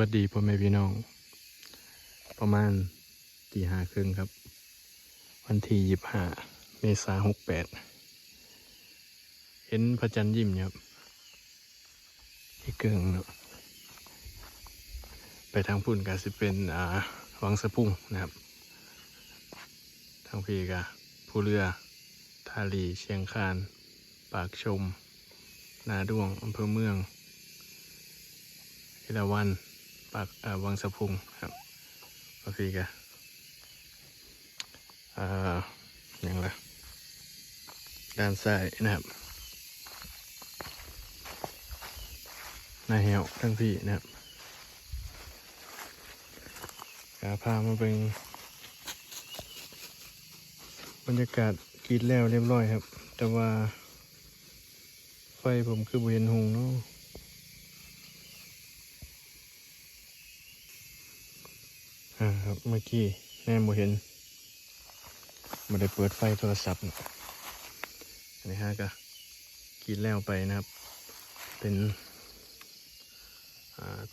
วัสดีพ่อแม่พี่น้อง ประมาณตีห้าครึ่งครับ วันที่ยี่ห้าเมษาหกแปดเห็นพระจันทร์ยิ้มเนี่ยครับที่เกิงเนาะไปทางพุ่นก็สิเป็นอ่าวังสะพุ่งนะครับ ทางพีกะผู้เรือทาลีเชียงคาน ปากชม นาด้วงอำเภอเมืองเอราวัน ปากวังสะพุงครับก็คือกะอ่าอย่างละด้านซ้ายนะครับหนาแหวทั้งพี่นะครับกาพามาเป็นบรรยากาศกรีดแล้วเรียบร้อยครับ แต่ว่าไฟผมคือบ่เห็นหงเนาะ อ่าครับเมื่อกี้แม่โมเห็นไมาได้เปิดไฟโทรศัพท์นะฮะก็กินแล้วไปนะครับ เป็น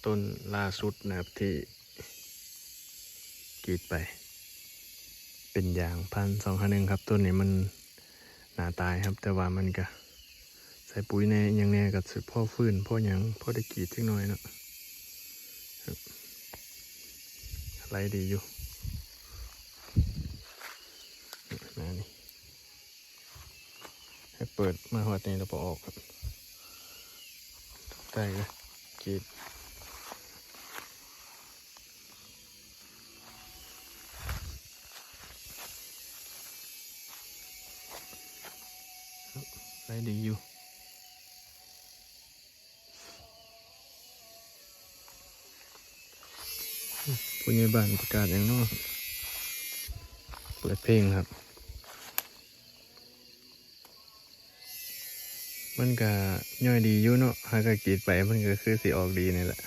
ต้นล่าสุดนะครับที่กีดไป เป็นอย่างพันสองพันหนึ่งครับต้นนี้มันหนาตายครับ แต่ว่ามันก็ใส่ปุ๋ยแน่อยังแน่กับสุดพ่อฟื้นพ่อหยังพ่อได้กีดจักหน่อยเนาะ ไรดีอยู่นะนี่ให้เปิดมาหัวนี้แล้วพอออกครับได้เลยกีดไรดีอยู่ ผู้ใหญ่บ้านประกาศอย่างนอกเปิดเพลงครับ มันก็ย่อยดีอยู่เนาะหากกรีดไปมันก็คือสิออกดีนี่แหละ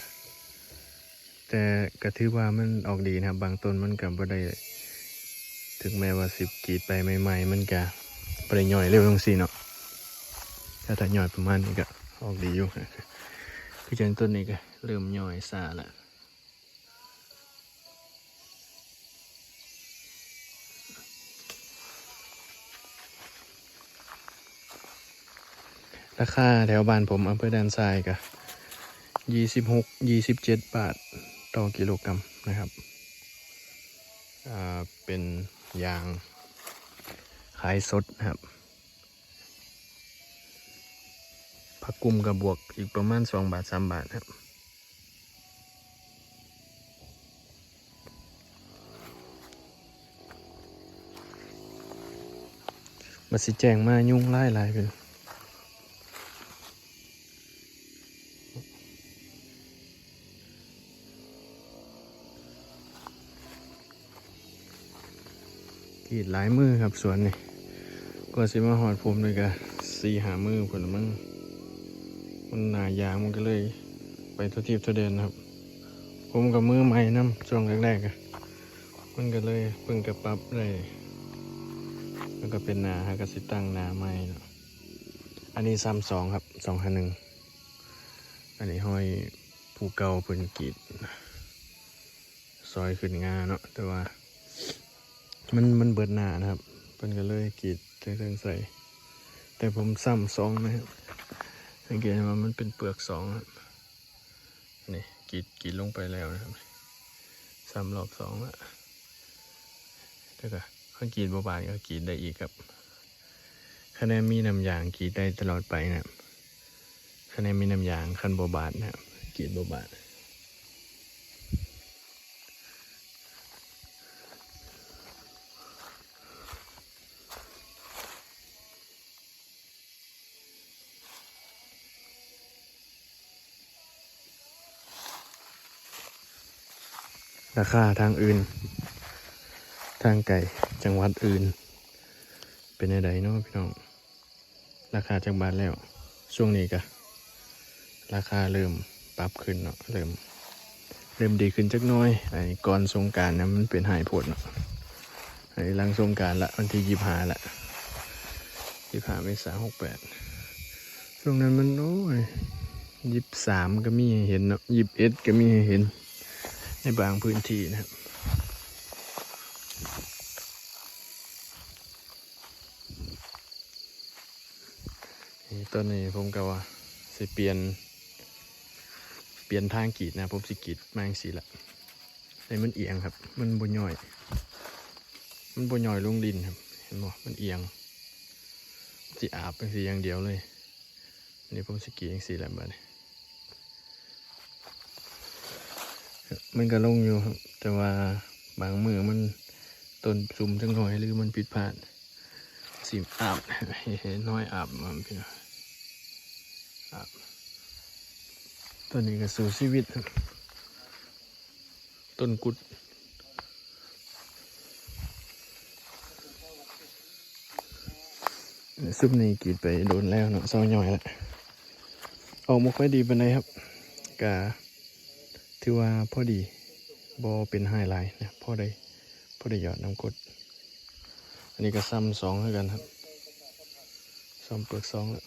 แต่ก็ถือว่ามันออกดีนะครับ บางต้นมันก็บ่ได้ ถึงแม้ว่าสิบกรีดไปใหม่ๆ มันก็บ่ได้ย่อยเร็วลงสิเนาะถ้าถ้าย่อยประมาณนี้ก็ออกดีอยู่คือจังต้นนี้ก็เริ่มย่อยซาละ ราคาแถวบ้านผมอำเภอด่านทรายก็ยี่สิบหกยี่สิบเจ็ดบาทต่อกิโลกรัมนะครับอ่าเป็นยางขายสดนะครับผักกุมกับบวกอีกประมาณสองบาทสามบาทครับมาสิแจงมายุ่งไล่หลายเป็น รีดหลายมือครับสวนนี่ก็สิมาหอดผมเลยกะสี่หามือผลมั้งมันหนายางมันก็เลย ไปทุทีบทุเดนครับ ผมกับมือใหม่น้ำช่วงแรกๆอะมันก็เลยเพิ่งกระปรับเลยแล้วก็เป็นนาฮะก็สิตั้งนาใหม่เนาะอันนี้ซ้ำสองครับสองห้าหนึ่งอันนี้ห้อยผูเก่าเพิ่นกีดซอยขึ้นงาเนาะแต่ว่า มันมันเบิดหนานะครับเพิ่นก็เลยกรีดเทิงใส่ แต่ผมซ้ำสองนะครับสังเกตว่ามันเป็นเปลือกสองครับนี่กรีดกรีดลงไปแล้วนะครับซ้ำรอบสองละแล้วก็ข้ากรีดบาบานก็กรีดได้อีกครับคะแนนมีน้ำยางกรีดได้ตลอดไปนะครับคะแนนมีน้ำยางคันบาบาดนะครับกรีดบาบาด ราคาทางอื่น ทางไก่จังหวัดอื่น เป็นไดเนาะพี่น้อง ราคาจังบาทแล้ว ช่วงนี้ก็ราคาเริ่มปรับขึ้นเนาะเริ่มเริ่มดีขึ้นจักน้อยไอ้ก่อนสงการนะมันเป็นหายผลเนาะไอ้หลังสงการละวันที่ยี่ห้าละยี่ห้าเมษาหกแปดช่วงนั้นมันโอ้ยยี่สามก็มีเห็นเนาะยี่สิบเอ็ดก็มีให้เห็น ในบางพื้นที่นะครับตอนนี้ผมก็ว่าสิเปลี่ยน เปลี่ยนทางกีดนะ ผมสิกีดมาจังสีละให้มันเอียงครับ มันบนย่อย มันบนย่อยลงดินครับ เห็นบ่มันเอียงสิอาบเป็นสีอย่างเดียวเลยอันนี้ผมสิกรีดจังสีแหละบัดนี้ มันก็ลงอยู่ครับ แต่ว่าบางมือมันต้นซุ่มจังหน่อยหรือมันผิดพลาดสิอาบเห็นน้อยอาบมันพี่น้องอาบตัวนี้ก็สู่ชีวิตต้นกุดซุปนี้กีดไปโดนแล้วเนาะเศร้าหน่อยแล้วออกมาค่อยดีไปานครับกะ ถือว่าพอดีบอเป็นไฮไลท์นะพอได้พอได้หยอดน้ำกด อันนี้ก็ซ้ำสองแล้วกันครับซ้ำเปลือกสองแล้ว